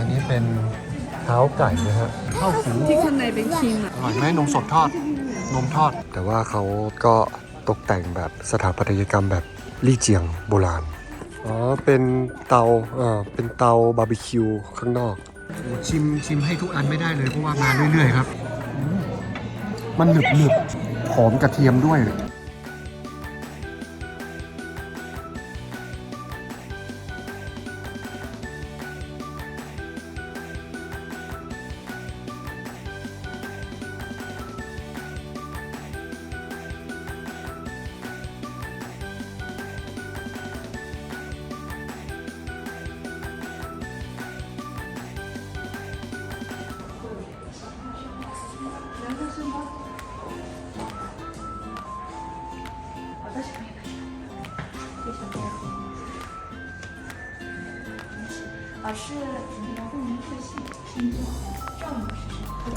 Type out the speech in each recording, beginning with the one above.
อันนี้เป็นเท้าไก่นะฮะข้าวหูที่ข้างในเป็นครีมอะอร่อยไหมนมสดทอด นมทอด แต่ว่าเขาก็ตกแต่งแบบสถาปัตยกรรมแบบลี่เจียงโบราณ อ๋อ เป็นเตาเอ่อเป็นเตาบาร์บีคิวข้างนอก ชิมชิมให้ทุกอันไม่ได้เลยเพราะว่ามาเรื่อยๆครับอืมมันหนึบหนึบหอมกระเทียมด้วย 我是您的工作人员姓赵，赵女士。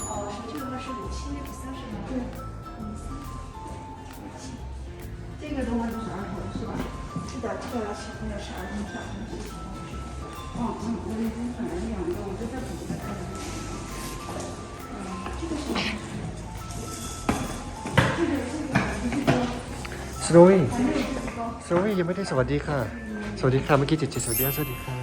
哦，手机的话是五七三十六对。五三五七，这个的话就是儿童是吧？是的，这个要需要是儿童票。嗯嗯，已经本了两个，我就在补的。嗯，这个是这个这个不是。สวัสดีค่ะ。สวัสดีค่ะเมื่อกี้เจเจสวัสดีค่ะสวัสดีค่ะ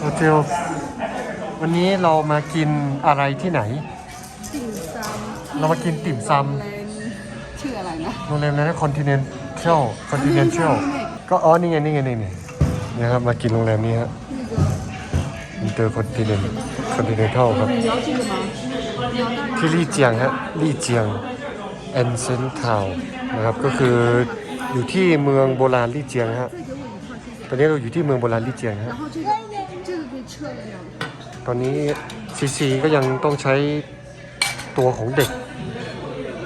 โอเจลวันนี้เรามากินอะไรที่ไหน ติ่มซ เรามากินติ่มซ ำแลนชื่ออะไรนะ ำโรงแรมนั้นคอนติเนนเทัลคอนติเนนทัลก็อ๋อ นี่ไง นี่ไง นี่ไงเนี่ยครับ มากินโรงแรมนี้ฮะอินเตอร์คอนติเนนคอนติเนนทัลครับ 你要这个吗？你要大 ที่ลี่เจียงฮะ ลี่เจียงแอนเซนทาวนะครับ ก็คืออยู่ที่เมืองโบราณลี่เจียงฮะ 再给我一套这个， ตอนนี้เราอยู่ที่เมืองโบราณลี่เจียงฮะ 然后这个这个可以撤的两个。 ตอนนี้ซีซีก็ยังต้องใช้ตัวของเด็ก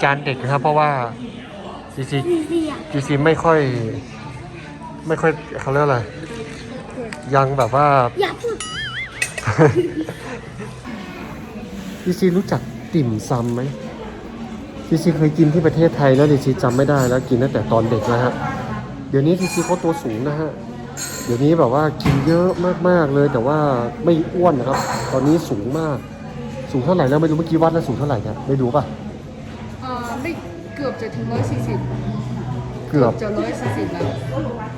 จานเด็กนะครับ เพราะว่าซีซีซีซีไม่ค่อย ไม่ค่อยเขาเรียกอะไรยังแบบว่า呀不，ซีซีรู้จักติ่มซำไหมซีซีเคยกินที่ประเทศไทยแล้วซีซีจำไม่ได้แล้วกินตั้งแต่ตอนเด็กแล้วฮะเดี๋ยวนี้ซีซีเขาตัวสูงนะฮะ เดี๋ยวนี้แบบว่ากินเยอะมากๆเลย แต่ว่าไม่อ้วนนะครับ ตอนนี้สูงมาก สูงเท่าไหร่แล้วไม่รู้เมื่อกี้วัดแล้วสูงเท่าไหร่เนี่ยไม่รู้ป่ะเอ่อไม่เกือบจะถึงร้อยสี่สิบเกือบจะร้อยสี่สิบแล้ว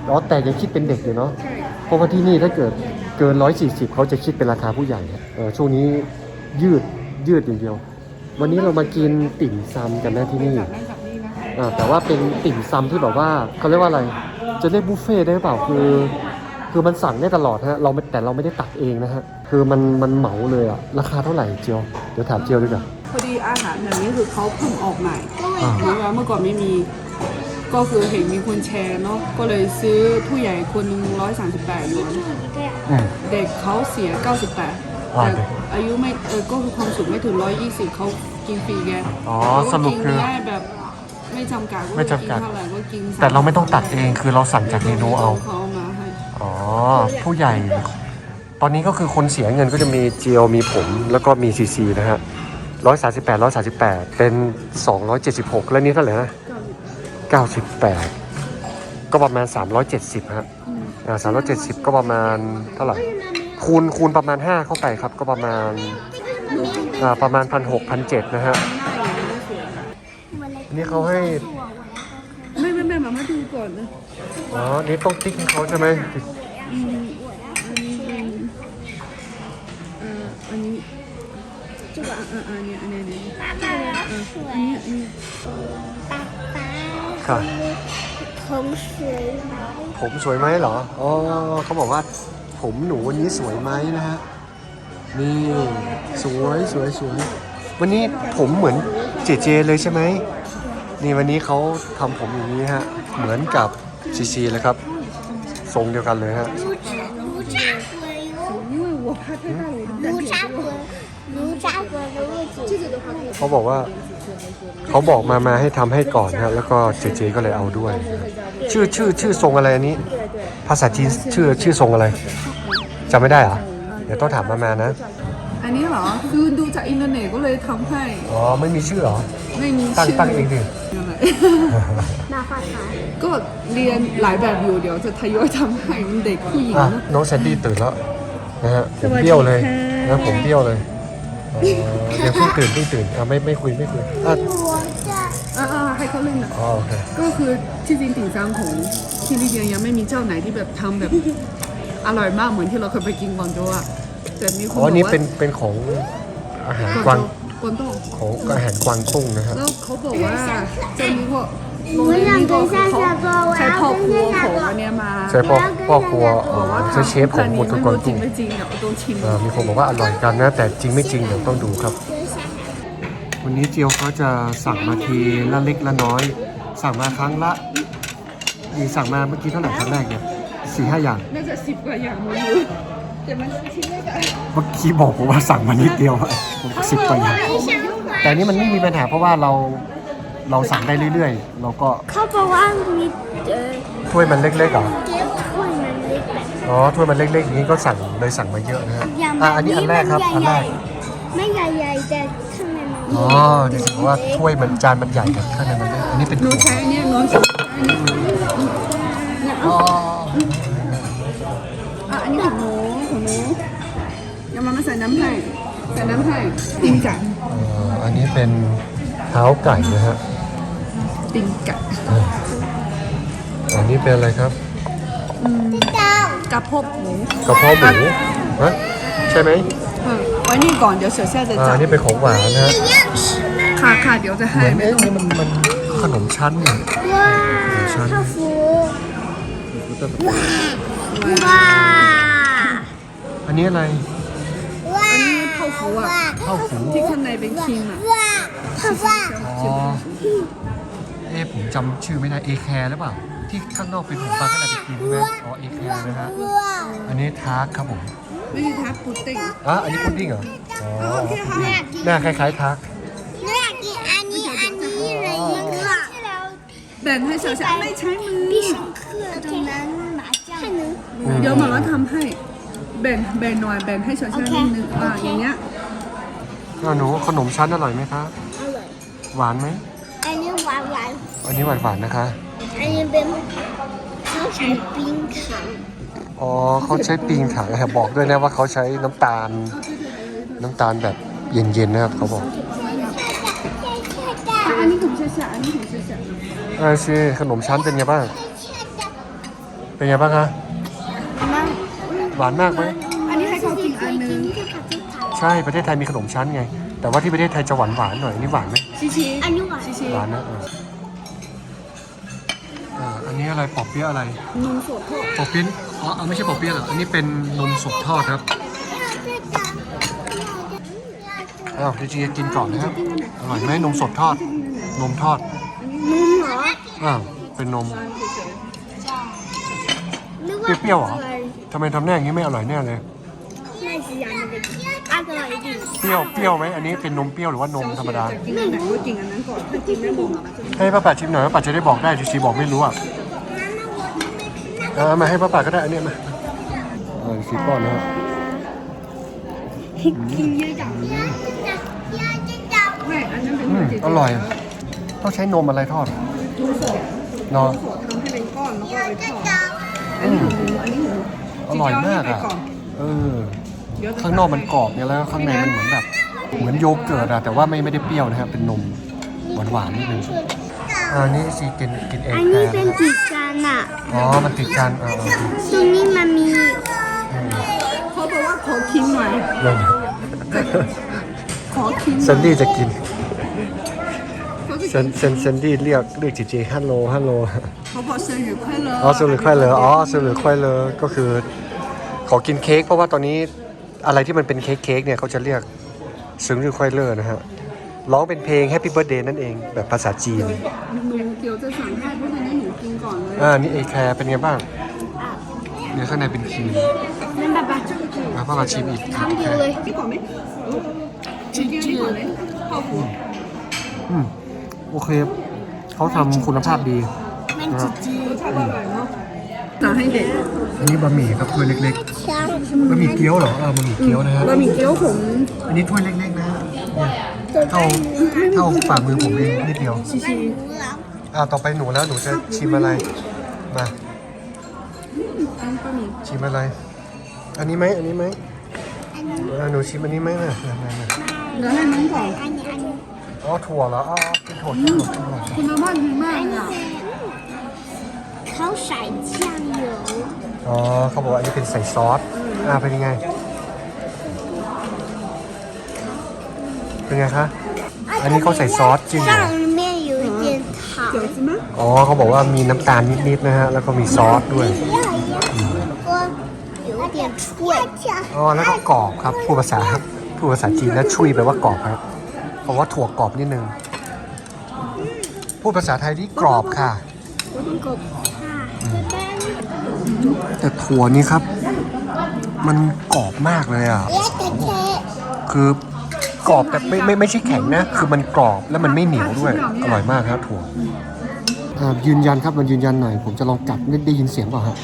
อ๋อแต่ยังคิดเป็นเด็กอยู่เนาะใช่เพราะว่าที่นี่ถ้าเกิดเกิน140เขาจะคิดเป็นราคาผู้ใหญ่อะเออช่วงนี้ยืดยืดอย่างเดียว วันนี้เรามากินติ่มซำกันนะที่นี่ จากนั่นจากนี่นะอ่าแต่ว่าเป็นติ่มซำที่แบบว่าเขาเรียกว่าอะไร จะเรียกบุฟเฟ่ต์ได้หรือเปล่าคือ คือมันสั่งได้ตลอดฮะเราไม่แต่เราไม่ได้ตักเองนะฮะคือมันมันเหมาเลยอะราคาเท่าไหร่เจียวเดี๋ยวถามเจียวดีกว่าพอดีอาหารแบบนี้คือเขาเพิ่งออกใหม่อ่านะคะเมื่อก่อนไม่มีก็คือเห็นมีคนแชร์เนาะก็เลยซื้อผู้ใหญ่คนหนึ่งร้อยสามสิบแปดหยวนอืมเด็กเขาเสียเก้าสิบแปดอ่าแต่เด็กอายุไม่เออก็คือความสูงไม่ถึงร้อยยี่สิบเขากินฟรีแกอ๋อแล้วก็สรุปคือกินได้แบบไม่จำกัดว่าไม่จำกัดนเท่าไหร่ก็กินแต่เราไม่ต้องตักเองคือเราสั่งจากเมนูเอาเขามาให้ อ๋อ ผู้ใหญ่ ตอนนี้ก็คือคนเสียเงินก็จะมีเจียวมีผมแล้วก็มีซีซีนะฮะร้อยสาสิบแปดร้อยสาสิบแปดเป็นสองร้อยเจ็ดสิบหกแล้วนี้เท่าไหร่นะเก้าสิบแปดก็ประมาณสามร้อยเจ็ดสิบฮะอ่าสามร้อยเจ็ดสิบก็ประมาณเท่าไหร่คูณคูณประมาณห้าเข้าไปครับ ก็ประมาณอ่าประมาณพันหกพันเจ็ดนะฮะอันนี้เขาให้ ไม่ไม่ไม่มามาดู่อนนะอ๋อ นี่ต้องติ๊กเขาใช่ไหมอันนี้เอ่ออันนี้จุ๊อันนี้อันนี้อันนี้ป้าค่ะ ผมสวยผมสวยไหมเหรอ อ๋อเขาบอกว่าผมหนูวันนี้สวยไหมนะฮะ นี่ สวยสวยสวย วันนี้ผมเหมือนเจเจเลยใช่ไหม นี่วันนี้เขาทำผมอย่างนี้ฮะ เหมือนกับซีซีเลยครับ ทรงเดียวกันเลยฮะ 卢渣卢渣水哟，因为我怕太大了，我不敢卢点渣 国如扎国的物质。这个的话可以 เขาบอกว่า เขาบอกมามาให้ทำให้ก่อนนะแล้วก็เจเจก็เลยเอาด้วย ชื่อชื่อชื่อทรงอะไรอันนี้ ภาษาจีนชื่อชื่อทรงอะไรจำไม่ได้เหรอเดี๋ยวต้องถามมามานะ ันนี้เหรอ คือดูจากอินเทอร์เน็ตก็เลยทำให้ อ๋อ ไม่มีชื่อเหรอ ไม่มีชื่อตั้งเองดิ นั่นแหลาฟาดขายก็เรียนหลายแบบอยู่เดี๋ยวจะทยอยทำให้เด็กผู้หญิงนะ น้องแซนดี้ตื่นแล้วนะฮะผมเบี้ยวเลยนะผมเบี้ยวเลยยังเพิ่งตื่นเพิ่งตื่นอะไม่ไม่คุยไม่คุยอะตัวจอ่าให้เขาเล่นนะอ๋อก็คือที่จริงติ่งซางของที่ลิเดียยังไม่มีเจ้าไหนที่แบบทำแบบ อร่อยมากเหมือนที่เราเคยไปกินกอนโจว่ะ แต่มีคนอ๋บออกอันนี้ว่าเป็นเป็นของอาหารกกวาวางงกวางโต้งของอาหารกวางตุ้งนะฮะแล้วเขาบอกว่าจะมีพวกโรงเรียนนี้ก็คือเขาใช้พ่อครัวของอันเนี้ยมาใช่พ่อพ่อครัวเอ่บอกอว่าใช้เชฟของทำหมดทุกไม่กวางรู้จริตุ้งงไม่จริงเดี๋ยวต้องชิมเอ่อมีคนบอกว่าอร่อยกันนะ แต่จริงไม่จริงเดี๋ยวต้องดูครับ วันนี้เจียวเขาจะสั่งมาทีละเล็กละน้อย สั่งมาครั้งละมีสั่งมาเมื่อกี้เท่าไหร่ครั้งแรกเนี่ยสี่ห้าอย่าง น่าจะสิบกว่าอย่างมั้ง รู้แต่มันชิ้นเล็กอะเมื่อกี้บอกผมว่าสั่งมานิดเดียวอะผมก็สิบกว่าอย่างแต่อันนี้มันไม่มีปัญหาเพราะว่าเราเราสั่งได้เรื่อยๆ เราก็เขาบอกว่ามีเออถ้วยมันเล็กๆเหรอ เก็บถ้วยมันเล็กแบบ อ๋อถ้วยมันเล็กๆอย่างนี้ก็สั่งเลยสั่งมาเยอะนะฮะอย่างอะอันนี้อันแรกครับ อันแรก ไม่ใหญ่ๆแต่ข้างในมันอ๋อจริงๆว่าถ้วยมันจานมันใหญ่แต่ข้างในมันเล็กอันนี้เป็นหนูถั่วใช้อันเนี้ยหนูใช้อันนี้ น้ำให้ใส่น้ำให้ติ่งจังเอ่ออันนี้เป็นเท้าไก่นะฮะติ่งกัดอันนี้เป็นอะไรครับกระเพาะหมูกระเพาะหมูฮะใช่ไหมเออไว้นี่ก่อนเดี๋ยวเสียแซ่จะอ่าจัอัดนนี้เป็นของหวานนะฮะค่ะค่ะเดี๋ยวจะให้เหมือนไม่เอ๊ะต้องนี่มันมันขนมชั้นเนี่ย ว้าชั้น ข้าวฟูว้าอันนี้อะไรว้าอัน เขาอะเข้าหูที่ข้างในเป็นครีมอะอ๋อเอะผมจำชื่อไม่ได้เอแคร์หรือเปล่า ที่ข้างนอกเป็นผงปลาข้างในเป็นครีมใช่ไหมอ๋อเอแคร์นะฮะอันนี้ทาร์กครับผมนี่ใช่ทับพุดดิ้งอะอันนี้พุดดิ้งเหรอโอเคหน้าคล้ายๆทาร์กไม่อยากกินอันนี้อันนี้อะไรอย่างเงี้ยแบ่งให้สาวๆไม่ใช้มือพี่ฉันเครื่องตรงนั้นหมาเจ้าเดี๋ยวหมอทำให้ แบ่งแบ่งหน่อยแบ่งให้เสียแซ่นิดนึงอะอย่างเงี้ยอะหนูขนมชั้นอร่อยไหมคะ อร่อย หวานไหม อันนี้หวานหวานอันนี้หวานๆนะคะ อันนี้เป็นเขาใช้冰糖อ๋อเขาใช้ปิงถังนะครับบอกด้วยนะว่าเขาใช้น้ำตาล น้ำตาลแบบเย็นๆนะครับเขาบอกอะอันนี้ของเสียแซ่อันนี้ของเสียแซ่อ่าชิขนมชั้นเป็นไงบ้าง เป็นไงบ้างคะ หวานมากไหมอันนี้ให้เขากินอันนึงใช่ประเทศไทยมีขนมชั้นไง แต่ว่าที่ประเทศไทยจะหวานหวานๆหน่อยอันนี่หวานไหมชิชิอันนี้หวานชิชิหวานนะเอออ่าอันนี้อะไรปอบเปี๊ยะอะไรนมสดทอดปอบเปี๊ยะอ๋อเอาไม่ใช่ปอบเปี๊ยะหรอกอันนี้เป็นนมสดทอดครับอ้าวจีจีกินก่อนนะครับอร่อยไหมนมสดทอด นมทอดนุ่มเหรออ้าวเป็นนมนึกว่าเปรี้ยวๆเหรอ ทำไมทำหน้าอย่างนี้ไม่อร่อยแน่เลยน่าจะยังไม่ได้กินอร่อยดีเปรี้ยว เปรี้ยวไหมอันนี้เป็นนมเปรี้ยวหรือว่านมธรรมดา จะกินอันไหนก็กินอันนั้นก่อนถ้ากินไม่หมดอะให้ป้าป่าชิมหน่อยป้าป่าจะได้บอกได้จีจีบอกไม่รู้อะเอามาให้ป้าป่าก็ได้ อันเนี้ยมาเออสีป้อนนะครับกินเยอะจังไม่อันนั้นเป็นอืมเจเจอร่อย ต้องใช้นมอะไรทอดนมสดเนาะสดทำให้เป็นก้อนแล้วก็เอาไปทอดอัอืนนี้มของหนูอันนี้ของหนู อร่อยมากจิ๊อะเไปก่อนเออเดี๋ยวจะข้างนอกมันกรอบเนี่ยแล้วข้างในมันเหมือนแบบ เหมือนโยเกิร์ตอะแต่ว่าไม่ไม่ได้เปรี้ยวนะครับเป็นนมหวานหวานๆนิดนึงอันนี้ซีกินกินเองอันแทนี้นเป็นนะครับจิกันอะอ๋อมันติดกันเออเออตรงนี้มันมีเขาบอกว่าขอคิมหน่อยเรื่องขอคิมซันดี้จะกินเขาจะเซนเซนเซนดี้เรียกเรียกจีจีฮัลโหลฮัลโหลเขาบอกเซนอยู่ค่อยเลยอ๋อสุหรือค่อยเลยอ๋อสุหรือค่อยเลยก็คือ ขอกินเค้กเพราะว่าตอนนี้อะไรที่มันเป็นเค้กเค้กเนี่ยเขาจะเรียกซึ้งรือควายเลอร์นะฮะร้องเป็นเพลง Happy Birthday นั่นเองแบบภาษาจีน หนูเดียวจะสั่งแค่เพราะฉะนั้หนูกินก่อนเลยอ่า นี่เอแคร์เป็นไงบ้างเนื้อข้างในเป็นครีมนั่นแบบบาชิมอีกมาพ่อมาชิมอีกครั้งเดียวเลยที่ก่อนไหมจีจีอืมโอเค เขาทำคุณภาพดีแม่งจีจีรสชาติอร่อยเนาะ เราให้เด็กอันนี้บะหมี่ครับถ้วยเล็กๆบะหมี่เกี๊ยวเหรอเออบะหมี่เกี๊ยวนะฮะบะหมี่เกี๊ยวผมอันนี้ถ้วยเล็กๆนะเท่าเท่าฝ่ามือผมเองนิดเดียวชิชิอ่าต่อไปหนูแล้วหนูจะชิมอะไรมาชิมอะไร อันนี้ไหมอันนี้ไหมหนูชิมอันนี้ไหมมามามาเดี๋ยวให้น้องก่อนอ๋อถั่วเหรออ๋อเป็นถั่วคุณแม่บ้านดีมากเลยอะ 烤色酱油， อ๋อเขาบอกว่าอันนี้เป็นใส่ซอส อ่าเป็นยังไง เป็นไงคะ อันนี้เขาใส่ซอสจิ้มเหรอ 上面有一点糖， เดี๋ยวสิมะ อ๋อเขาบอกว่ามีน้ำตาลนิดๆนะฮะ แล้วก็มีซอสด้วย 要要，我有点脆， อ๋อ แล้วก็กรอบครับ พูดภาษาพูดภาษาจีนนะชุยแปลว่ากรอบครับเพราะว่าถั่วกรอบนิดนึง พูดภาษาไทยที่กรอบค่ะ 狗怕， แต่ถั่วนี้ครับ มันกรอบมากเลยอะ คือกรอบแต่ไม่ไม่ไม่ใช่แข็งนะ คือมันกรอบแล้วมันไม่เหนียวด้วย อร่อยมากครับถั่วยืนยันครับมันยืนยันหน่อย ผมจะลองกัดได้ยินเสียงเปล่าฮะ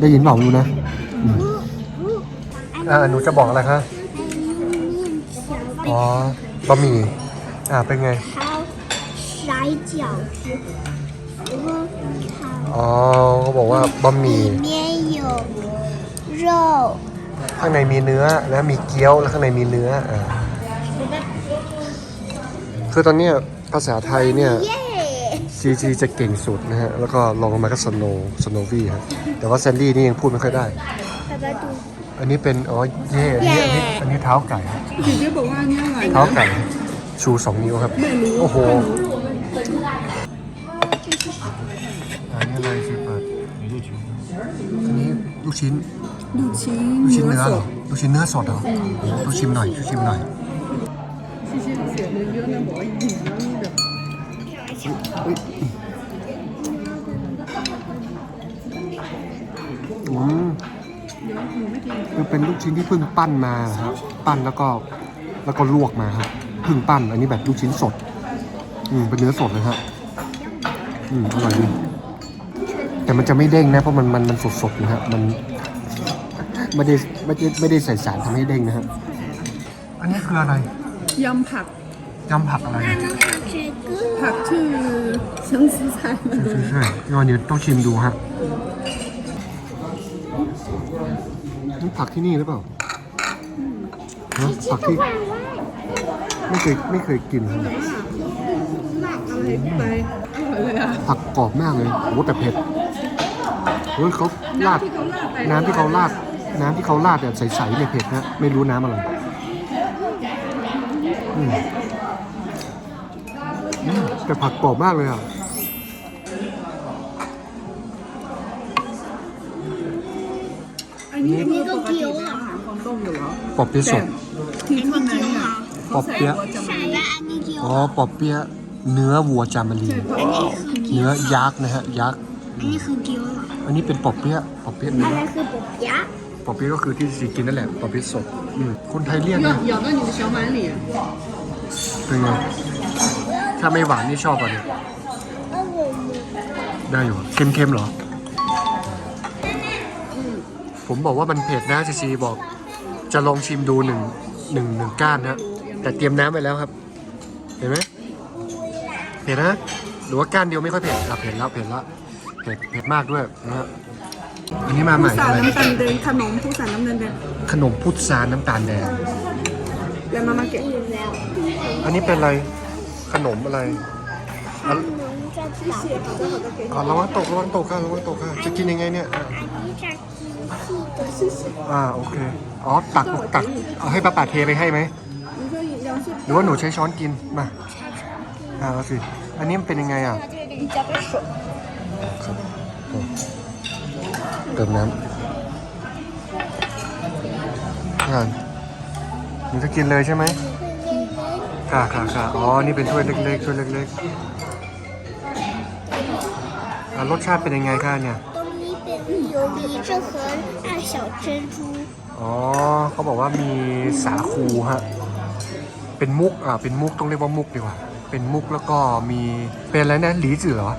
ได้ยินเปล่ารู้นะอ่าหนูจะบอกอะไรครับอ๋อบะหมี่อ่าเป็นไงขาไร้เจียว อ๋อเขาบอกว่าบะหมี่ 里面有肉， ข้างในมีเนื้อนะมีเกี๊ยวแล้วข้างในมีเนื้ออ่าคือตอนเนี้ยภาษาไทยเนี่ย 耶！ ซีจีจะเก่งสุดนะฮะ แล้วก็ลองลงมาก็สโนสโนวี่ครับแต่ว่าแซนดี้นี่ยังพูดไม่ค่อยได้ 爸爸读 อันนี้เป็น อ๋อ เย่อันนี้อันนี้อันนี้เท้าไก่ครับ 姐姐บอกว่าอันนี้อร่อย เท้า นะ ไก่ ชูสองนิ้วครับ ไม่รู้ โอ้โห ไม่รู้ อันนี้อะไรสิเปิดอันนี้ลูกชิ้นลูกชิ้นลูกชิ้นเนื้อสเหรดอลูกชิ้นเนื้อสดเหรอลูกชิมหน่อยลูกชิมหน่อยชีชีเสียเยอะนะบอกว่าหิวนี่แบบอุ๊ยอืมเดี๋ยวหนูไม่กินคือเป็นลูกชิ้นที่เพิ่งปั้นมาครับปั้นแล้วก็แล้วก็ลวกมาครับเพิ่งปั้นอันนี้แบบลูกชิ้นสด อืมเป็นเนื้อสดเลยฮะอืมอร่อยดี แต่มันจะไม่เด้งนะเพราะมันมันมันสดสดๆนะฮะมันไม่ได้ไม่ได้ไม่ได้ใส่สารทำให้เด้งนะฮะอันนี้คืออะไรยำผักยำผักอะไร ผักชื่อเชิงซีไซมาดูใช่ใช่ๆงั้นเดี๋ยวต้องชิมดูฮะนี่ผักที่นี่หรือเปล่าฮะผักที่ไม่เคยไม่เคยกินครับอะไรไปอร่อยเลยอะผักกรอบมากเลยโอ้แต่เผ็ด เฮ้ยเขาราด น้ำที่เขาราด น้ำที่เขาราดเนี่ยใสๆเนี่ยเผ็ดนะ ไม่รู้น้ำอะไรอืแต่ผักกรอบมากเลยอะอันนี้ก็เกี๊ยวอะ อาหาวางต้มอยู่หรอปอบเปี๊ยะสด ทิ้งวันไหนอปอบเปี๊ยะใสะอันนี้เกียวอ๋อปอบเปี๊ยะเนื้อวัวจามรี เนื้อยักษ์นะฮะ ยักษ์ อันนี้คือเกี๊ยว นนี้เป็นปอบเปี๊ยะปอบเปี๊ยะเนื้อ 那是补牙。 ปอบเปี๊ยะก็คือที่สีกินนั่นแหละ ปอบเปี๊ยะสดอืมคนไทยเรียก 咬 นะ 咬到你的小碗里， เป็นไง ถ้าไม่หวานนี่ชอบอ่ะเนี่ยได้อยู่อะเค็มๆเหรอ ผมบอกว่ามันเผ็ดนะซีซีบอก จะลองชิมดูหนึ่งหนึ่งหนึ่งก้านนะ แต่เตรียมน้ำไปแล้วครับ เห็นไหมเผ็ดนะ หรือว่าก้านเดียวไม่ค่อยเผ็ดอ่ะเผ็ดแล้วเผ็ดแล้ว เผ็ดเผ็ดมากด้วยนะฮะอันนี้มาใหผู้ม่สาอะรไรน้ำตาลแดงขนมผู้สารน้ำตาลแดงขนมผู้สาน้ำตาลแดง แล้วมามาเก็บอันนี้เป็นอะไร ขนมอะไรอันอ๋อระวังตกระวังตกค่ะระวังตกค่ะ จะกินยังไงเนี่ย อ่าโอเค อ๋อตักตักเอาให้ป้าป่าเทไปให้ไหม หรือว่าหนูใช้ช้อนกิน มา อ่าเอาสิ อันนี้มันเป็นยังไงอะ เติมน้ำงานมันจะกินเลยใช่ไหมค่ะค่ะค่ะอ๋อ นี่เป็นถ้วยเล็กๆถ้วยเล็กๆรสชาติเป็นยังไงคะเนี่ย ตรงนี้เป็นโยบีเจ้าของอาเฉาเจนจูอ๋อ เขาบอกว่ามีสาคูฮะ เป็นมุก อ่า เป็นมุก ต้องเรียกว่ามุกดีกว่า เป็นมุกแล้วก็มี เป็นอะไรนะ หลีจือเหรอ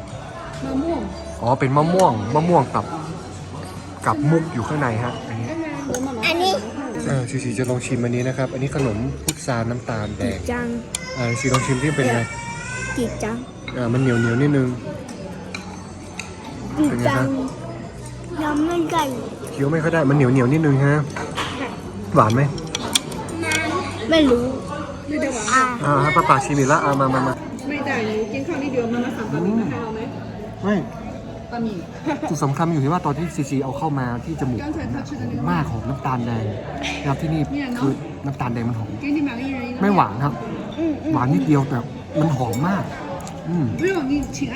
มะม่วงอ๋อเป็นมะม่วงมะม่วงกับกับมุกอยู่ข้างในฮะอันนี้อันนี้เออชิวๆจะลองชิมอันนี้นะครับ อันนี้ขนมพุทราน้ำตาลแดงจังอ่าชิวลองชิมที่เป็นไงจีจังอ่ามันเหนียวเหนียวนิดนึงจีจังยำไม่ได้เคี้ยวไม่ค่อยได้มันเหนียวเหนียวนิดนึงฮะหวานไหมไม่รู้ไม่ได้หวานอ่าป้าป่าชิมอีกแล้วอ่ามามามาไม่ได้หนูกินข้าวนิดเดียวมามาสั่ตอนนี้มาให้เรา ไหม ไม่ บะหมี่ จุดสำคัญมันอยู่ที่ว่าตอนที่ซีซีเอาเข้ามาที่จมูก 刚才他吃的那个 มากของน้ำตาลแดงนะครับที่นี่ เนี่ยเนอะ คือน้ำตาลแดงมันหอม 给你买个一人一个 ไม่หวานครับ อืมอืม หวานนิดเดียวแต่มันหอมมาก อืม 不用你请安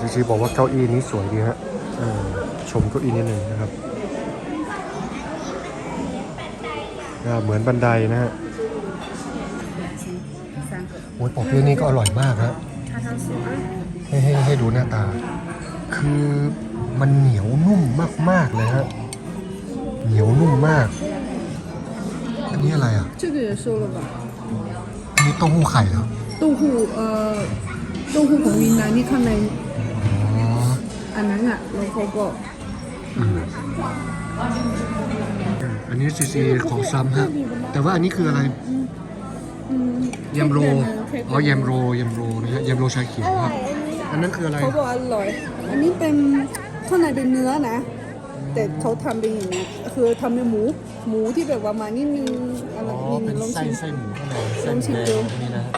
ซีซีบอกว่าเก้าอี้นี้สวยดีฮะเออชมเก้าอี้นิดหนึ่งนะครับอ่าเหมือนบันไดนะฮะ 三个 โอ้ยปอเปี๊ยะนี่ก็อร่อยมากฮะ 叉烧酥啊 ให้ให้ให้ดูหน้าตา คือมันเหนียวนุ่มมาก ๆ เลยฮะ เหนียวนุ่มมาก อันนี้อะไรอ่ะ 这个也收了吧 อันนี้เต้าหู้ไข่เหรอ 豆腐呃豆腐ของวินนะนี่ข้างใน อ๋อ อันนั้นอ่ะเราเขาก็ อันนี้ซีซีของซ้ำฮะ แต่ว่าอันนี้คืออะไร ยำโร อ๋อยำโรยำโรนะฮะยำโรชาเขียวครับ อั นนั้นคืออะไรเขาบอกอร่อย อันนี้เป็นข้างในเป็นเนื้อนะ แต่เขาทำเป็นอย่างนี้คือทำเป็นหมู หมูที่แบบว่ามานิดนึงอะไรอ๋อนิดนึเป็นงลองไส้ชิม ไส้หมูข้างในไส้ลองชิมแดดูงอันนี้นะฮะ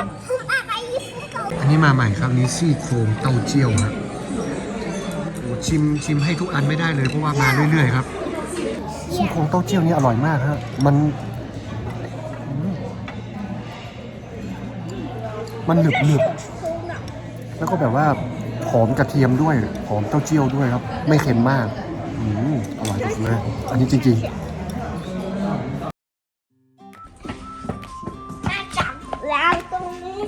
อันนี้มาใหม่ครับนี่ซี่โครงเต้าเจี้ยวฮะโอ้ชิมชิมให้ทุกอันไม่ได้เลยเพราะว่ามาเรื่อยๆครับซี่โครงเต้าเจี้ยวนี่อร่อยมากฮะมันอืมมันหนึบหนึบๆ แล้วก็แบบว่าหอมกระเทียมด้วยหอมเต้าเจี้ยวด้วยครับ ไม่เค็มมากอืมอร่อยที่สุดเลยอันนี้จริงๆมาจับแล้วตรงนี้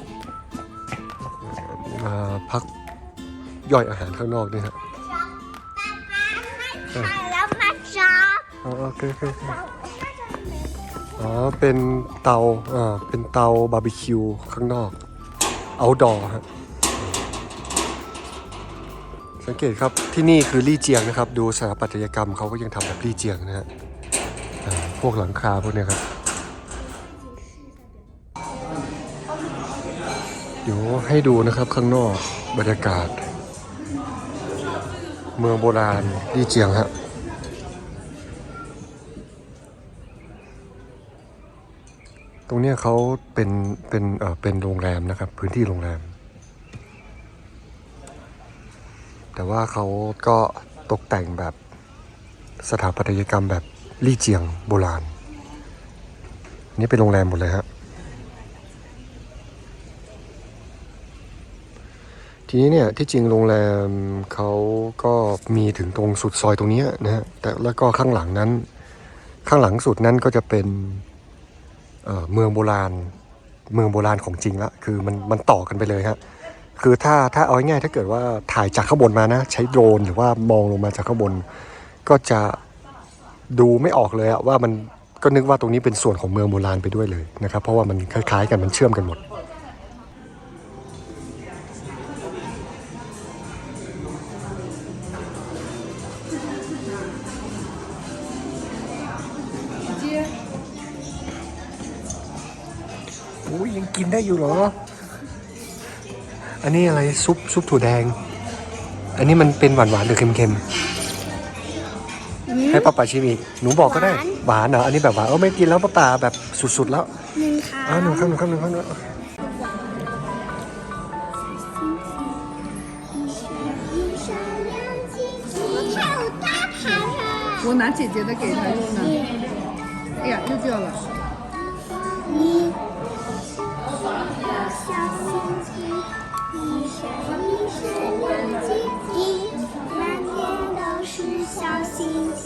มาพักย่อยอาหารข้างนอกนี่ฮะถ่ายแล้วมาจับอ๋อโอเคโอเคโอเคอ๋อ เป็นเตา อ่า เป็นเตาบาร์บีคิวข้างนอก เอาดอฮะ สังเกตครับที่นี่คือลี่เจียงนะครับ ดูสถาปัตยกรรมเขาก็ยังทำแบบลี่เจียงนะฮะพวกหลังคาพวกเนี้ยครับ เดี๋ยวให้ดูนะครับข้างนอกบรรยากาศ เมืองโบราณลี่เจียงฮะตรงเนี้ยเขาเป็นเป็นเอ่อเป็นโรงแรมนะครับ พื้นที่โรงแรม แต่ว่าเขาก็ตกแต่งแบบสถาปัตยกรรมแบบลี่เจียงโบราณ นี่เป็นโรงแรมหมดเลยฮะทีนี้เนี่ยที่จริงโรงแรมเขาก็มีถึงตรงสุดซอยตรงนี้นะฮะแต่แล้วก็ข้างหลังนั้น ข้างหลังสุดนั้นก็จะเป็นเเมืองโบราณ เมืองโบราณของจริงละคือมันมันต่อกันไปเลยฮะ คือถ้าถ้าเอาง่ายๆถ้าเกิดว่าถ่ายจากข้างบนมานะ ใช้โดรนหรือว่ามองลงมาจากข้างบน ก็จะดูไม่ออกเลยอะว่ามันก็นึกว่าตรงนี้เป็นส่วนของเมืองโบราณไปด้วยเลยนะครับ เพราะว่ามันคล้ายๆ กันมันเชื่อมกันหมด接อุ้ยยังกินได้อยู่เหรอ อันนี้อะไรซุปซุปถั่วแดง อันนี้มันเป็นหวานหวานๆหรือเค็มๆ ให้ป้าป่าชิมอีก หนูบอกก็ได้ หวานเหรอ อันนี้แบบหวานเออไม่กินแล้วป้าป่าแบบสุดๆแล้ว หนึ่งค่ะ อ่าหนึ่งข้างหนึ่งข้างหนึ่งข้างหนึ่ง 你跳大盘了。我拿姐姐的给她用呢。哎呀，又掉了。你小星星， 一闪一闪亮晶晶满天都是小星星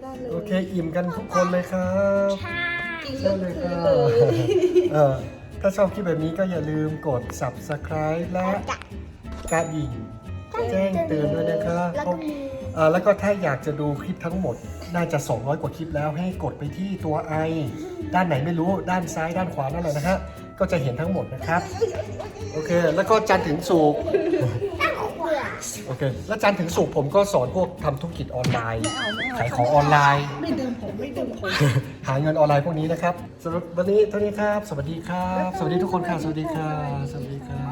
ไปไปได้เลยโอเคอิ่มกันทุกคนเลยครับกินใช่เยอะเลยคคืรัอบเลยเออถ้าชอบคลิปแบบนี้ก็อย่าลืมกด subscribe และกระดิ่งแจ้งเตือนด้วยนะครับแล้วก็มีเอ่อแล้วก็ถ้าอยากจะดูคลิปทั้งหมด น่าจะ 200 กว่าคลิปแล้วให้กดไปที่ตัวไอด้านไหนไม่รู้ด้านซ้ายด้านขวานั่นแหละนะฮะก็จะเห็นทั้งหมดนะครับ โอเค แล้วก็จันทร์ถึงศุกร์ โอเค แล้วจันทร์ถึงศุกร์ผมก็สอนพวกทำธุรกิจออนไลน์ ขายของออนไลน์ ไม่ดื่มผมไม่ดื่มผม หาเงินออนไลน์พวกนี้นะครับสำหรับวันนี้เท่านี้ครับ สวัสดีครับ สวัสดีทุกคนค่ะสวัสดีค่ะสวัสดีครับ